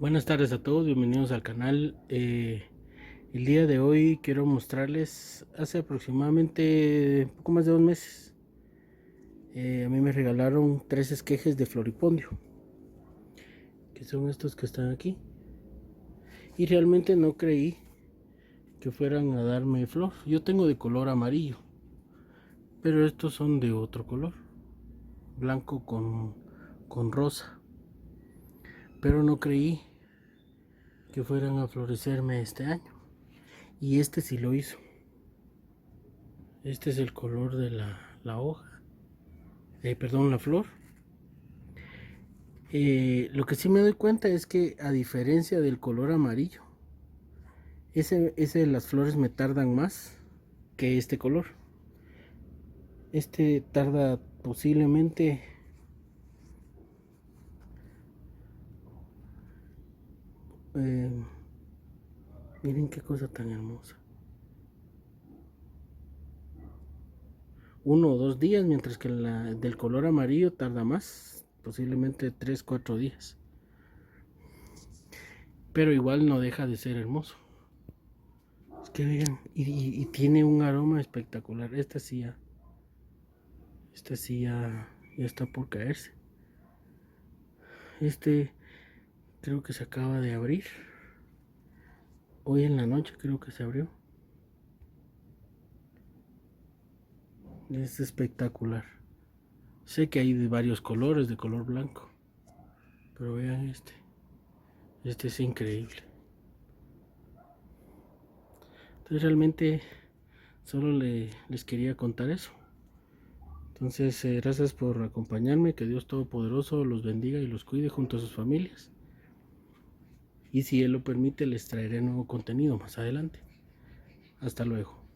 Buenas tardes a todos, bienvenidos al canal. Eh, el día de hoy quiero mostrarles, hace aproximadamente poco más de dos meses, eh, a mí me regalaron tres esquejes de floripondio, que son estos que están aquí. Y realmente no creí que fueran a darme flor. Yo tengo de color amarillo, pero estos son de otro color, blanco con, con rosa pero no creí que fueran a florecerme este año. Y este sí lo hizo. Este es el color de la, hoja. Eh, perdón, la flor. Eh, lo que sí me doy cuenta es que a diferencia del color amarillo, ese, ese las flores me tardan más que este color. Este tarda posiblemente Eh, miren qué cosa tan hermosa. Uno o dos días, mientras que la del color amarillo tarda más, posiblemente tres, cuatro días. Pero igual no deja de ser hermoso. Es que vean, y, tiene un aroma espectacular. Esta sí ya, esta sí ya, ya está por caerse. Este creo que se acaba de abrir. Hoy en la noche creo que se abrió. Es espectacular. Sé que hay de varios colores de color blanco pero vean este. Este es increíble. Entonces realmente solo les quería contar eso. Entonces eh, gracias por acompañarme que Dios Todopoderoso los bendiga y los cuide junto a sus familias y si Él lo permite les traeré nuevo contenido más adelante. Hasta luego.